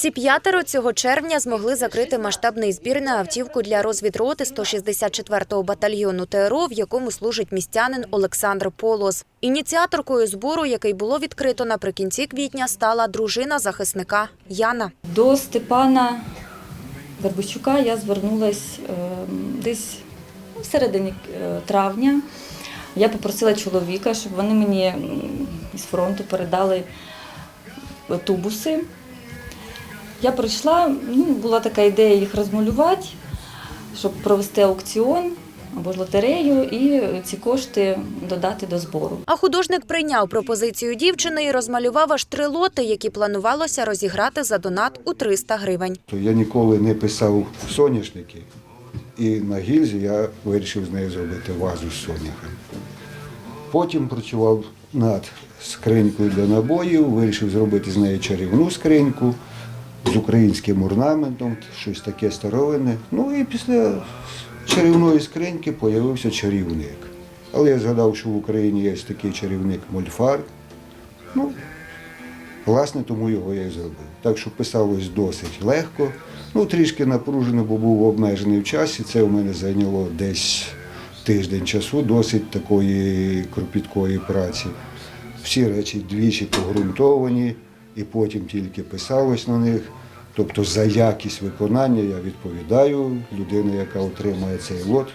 Ці п'ятеро цього червня змогли закрити масштабний збір на автівку для розвідроти 164-го батальйону ТРО, в якому служить містянин Олександр Полос. Ініціаторкою збору, який було відкрито наприкінці квітня, стала дружина захисника Яна. До Степана Вербущука я звернулась е, десь в середині е, травня. Я попросила чоловіка, щоб вони мені із фронту передали тубуси. Я прийшла, ну, була така ідея їх розмалювати, щоб провести аукціон або ж лотерею і ці кошти додати до збору. А художник прийняв пропозицію дівчини і розмалював аж три лоти, які планувалося розіграти за донат у 300 гривень. Я ніколи не писав соняшники, і на гільзі я вирішив з нею зробити вазу з соняхами. Потім працював над скринькою для набоїв, вирішив зробити з неї чарівну скриньку з українським орнаментом, щось таке старовинне. Ну і після чарівної скриньки з'явився чарівник. Але я згадав, що в Україні є такий чарівник Мольфар. Ну, Власне, тому його я і зробив. Так що писалось досить легко. Ну, трішки напружено, бо був обмежений в часі. Це у мене зайняло десь тиждень часу, досить такої кропіткої праці. Всі речі двічі погрунтовані, і потім тільки писалось на них. Тобто за якість виконання я відповідаю. Людина, яка отримає цей лот,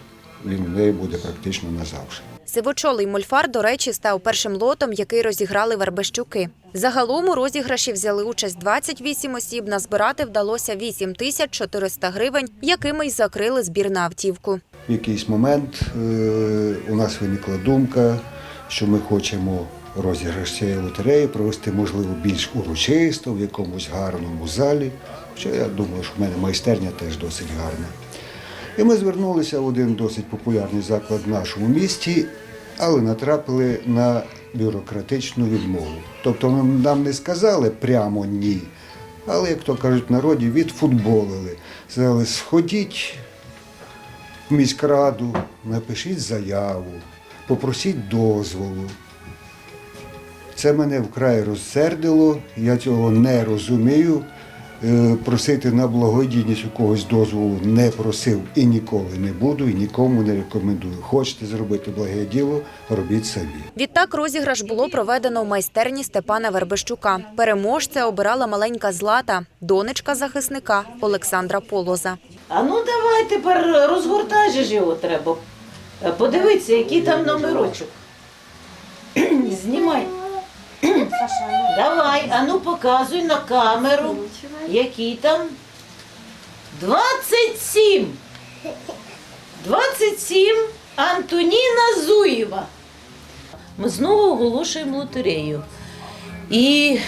він в неї буде практично назавжди. Сивочолий мольфар, до речі, став першим лотом, який розіграли Вербещуки. Загалом у розіграші взяли участь 28 осіб. Назбирати вдалося 8 тисяч 400 гривень, якими й закрили збір на автівку. В якийсь момент е, у нас виникла думка, що ми хочемо розіграш цієї лотереї провести, можливо, більш урочисто, в якомусь гарному залі. Хоча я думаю, що в мене майстерня теж досить гарна. І ми звернулися в один досить популярний заклад в нашому місті, але натрапили на бюрократичну відмову. Тобто нам не сказали прямо ні, але, як то кажуть в народі, відфутболили. Сказали, сходіть в міськраду, напишіть заяву, попросіть дозволу. Це мене вкрай розсердило, я цього не розумію. Е, Просити на благодійність у когось дозволу не просив і ніколи не буду, і нікому не рекомендую. Хочете зробити благе діло, робіть самі. Відтак розіграш було проведено в майстерні Степана Вербещука. Переможця обирала маленька Злата, донечка захисника Олександра Полоза. А ну давай тепер розгортай же його треба. Подивитися, який там номерочок. Знімай. Давай, а ну показуй на камеру, який там. 27. 27 Антоніна Зуєва. Ми знову оголошуємо лотерею. І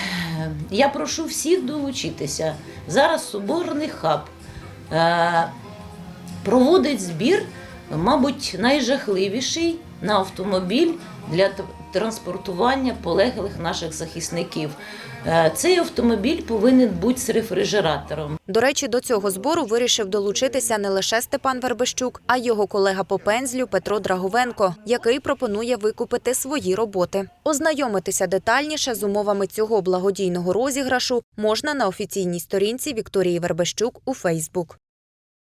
я прошу всіх долучитися. Зараз соборний хаб е, проводить збір, мабуть, найжахливіший на автомобіль для транспортування полеглих наших захисників. Е, Цей автомобіль повинен бути з рефрижератором. До речі, до цього збору вирішив долучитися не лише Степан Вербещук, а й його колега по пензлю Петро Драговенко, який пропонує викупити свої роботи. Ознайомитися детальніше з умовами цього благодійного розіграшу можна на офіційній сторінці Вікторії Вербещук у Фейсбук.